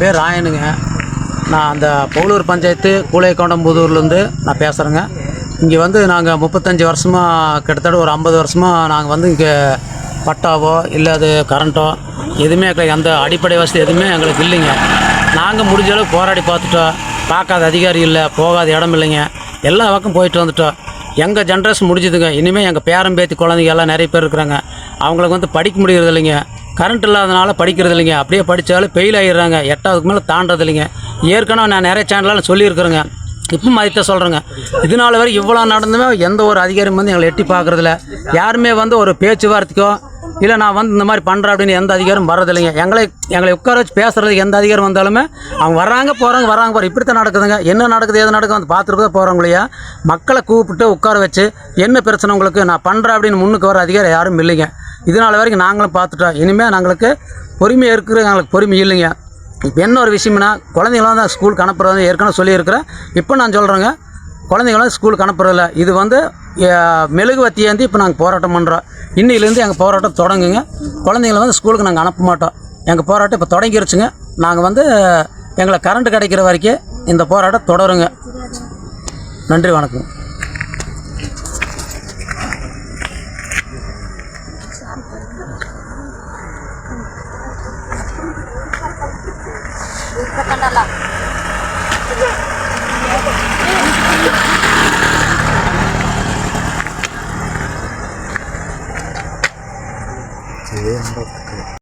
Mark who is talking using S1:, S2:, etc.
S1: என் பேர் ராயனுங்க. நான் அந்த பவுலூர் பஞ்சாயத்து கூலைக்கோண்டம்புதூர்லேருந்து நான் பேசுகிறேங்க இங்கே வந்து நாங்கள் முப்பத்தஞ்சு வருஷமாக கிட்டத்தட்ட ஒரு ஐம்பது வருஷமாக நாங்கள் வந்து இங்கே பட்டாவோ இல்லை அது கரண்ட்டோ எதுவுமே எங்களுக்கு எந்த அடிப்படை வசதி எதுவுமே எங்களுக்கு இல்லைங்க. நாங்கள் முடிஞ்ச அளவுக்கு போராடி பார்த்துட்டோம். பார்க்காத அதிகாரி இல்லை போகாத இடம் இல்லைங்க. எல்லா பக்கம் போயிட்டு வந்துட்டோம். எங்கள் ஜென்ரேஷன் முடிஞ்சுதுங்க. இனிமேல் எங்கள் பேரன் பேத்தி குழந்தைங்க எல்லாம் நிறைய பேர் இருக்கிறாங்க. அவங்களுக்கு வந்து படிக்க முடியறது இல்லைங்க. கரண்ட் இல்லாதனால படிக்கிறது இல்லைங்க. அப்படியே படித்தாலும் ஃபெயில் ஆகிடுறாங்க எட்டாவதுக்கு மேலே தாண்டது இல்லைங்க. ஏற்கனவே நான் நிறைய சேனலால் சொல்லியிருக்கிறேங்க. இப்போ மதித்த சொல்கிறேங்க இதனால வரை இவ்வளோ நடந்துமே எந்த ஒரு அதிகாரியும் வந்து எங்களை எட்டி பார்க்குறதில்ல. யாருமே வந்து ஒரு பேச்சுவார்த்தைக்கோ இல்லை நான் வந்து இந்த மாதிரி பண்ணுறேன் அப்படின்னு எந்த அதிகாரம் வர்றதில்லைங்க எங்களை எங்களை உட்கார வச்சு பேசுகிறதுக்கு எந்த அதிகாரம் வந்தாலுமே அவங்க வர்றாங்க போகிறாங்க வராங்க போகிற இப்படி தான் நடக்குதுங்க. என்ன நடக்குது எது நடக்குது வந்து பார்த்துட்டு தான் இல்லையா? மக்களை கூப்பிட்டு உட்கார வச்சு என்ன பிரச்சனை உங்களுக்கு? நான் பண்ணுறேன் அப்படின்னு முன்னுக்கு வர அதிகாரம் யாரும் இல்லைங்க. இதனால வரைக்கும் நாங்களும் பார்த்துட்டோம் இனிமேல் நாங்களுக்கு பொறுமை இருக்கிறது எங்களுக்கு பொறுமை இல்லைங்க. இப்போ என்ன ஒரு விஷயம்னா குழந்தைங்களாம் தான் ஸ்கூலுக்கு அனுப்புறது ஏற்கனவே சொல்லியிருக்கிறேன். இப்போ நான் சொல்கிறேங்க குழந்தைங்களாம் ஸ்கூலுக்கு அனுப்புறதில்ல இது வந்து மெழுகு மெழுகுவத்தி ஏந்தி இப்போ நாங்கள் போராட்டம் பண்ணுறோம் இன்னிலேருந்து எங்கள் போராட்டம் தொடங்குங்க. குழந்தைங்கள வந்து ஸ்கூலுக்கு நாங்கள் அனுப்ப மாட்டோம். எங்கள் போராட்டம் இப்போ தொடங்கிருச்சுங்க. நாங்கள் வந்து எங்களை கரண்ட் கிடைக்கிற வரைக்கும் இந்த போராட்டம் தொடருங்க. நன்றி வணக்கம். Yeah, I'm not.